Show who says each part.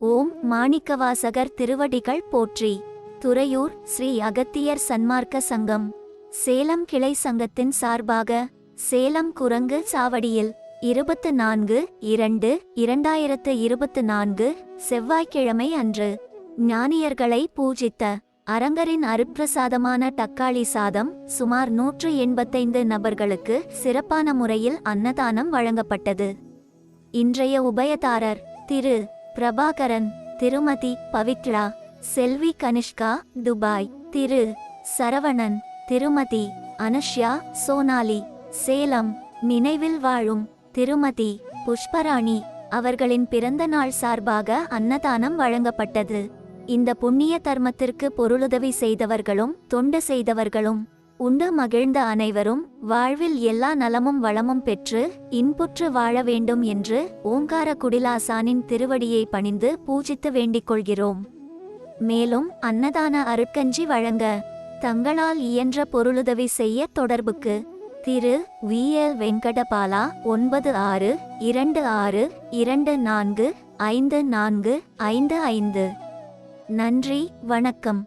Speaker 1: ஓம் மாணிக்கவாசகர் திருவடிகள் போற்றி. துறையூர் ஸ்ரீ அகத்தியர் சன்மார்க்க சங்கம். சேலம் கிளை சங்கத்தின் சார்பாக சேலம் குரங்கு சாவடியில் இருபத்து நான்கு இரண்டு இரண்டாயிரத்து இருபத்து நான்கு செவ்வாய்க்கிழமை அன்று ஞானியர்களை பூஜித்த அரங்கரின் அருப்பிரசாதமான தக்காளி சாதம் சுமார் நூற்று எண்பத்தைந்து நபர்களுக்கு சிறப்பான முறையில் அன்னதானம் வழங்கப்பட்டது. இன்றைய உபயதாரர் திரு. பிரபாகரன் திருமதி பவித்ரா செல்வி கனிஷ்கா துபாய் திரு. சரவணன் திருமதி அனுஷ்யா சோனாலி சேலம் நினைவில் வாழும் திருமதி புஷ்பராணி அவர்களின் பிறந்த நாள் சார்பாக அன்னதானம் வழங்கப்பட்டது. இந்த புண்ணிய தர்மத்திற்கு பொருளுதவி செய்தவர்களும் தொண்டு செய்தவர்களும் உண்டு மகிழ்ந்த அனைவரும் வாழ்வில் எல்லா நலமும் வளமும் பெற்று இன்புற்று வாழ வேண்டும் என்று ஓங்கார குடிலாசானின் திருவடியை பணிந்து பூஜித்து வேண்டிக் கொள்கிறோம். மேலும் அன்னதான அருட்கஞ்சி வழங்க தங்களால் இயன்ற பொருளுதவி செய்ய தொடர்புக்கு திரு வி. எல். வெங்கடபாலா ஒன்பது ஆறு இரண்டு ஆறு இரண்டு நான்கு ஐந்து நான்கு ஐந்து ஐந்து. நன்றி வணக்கம்.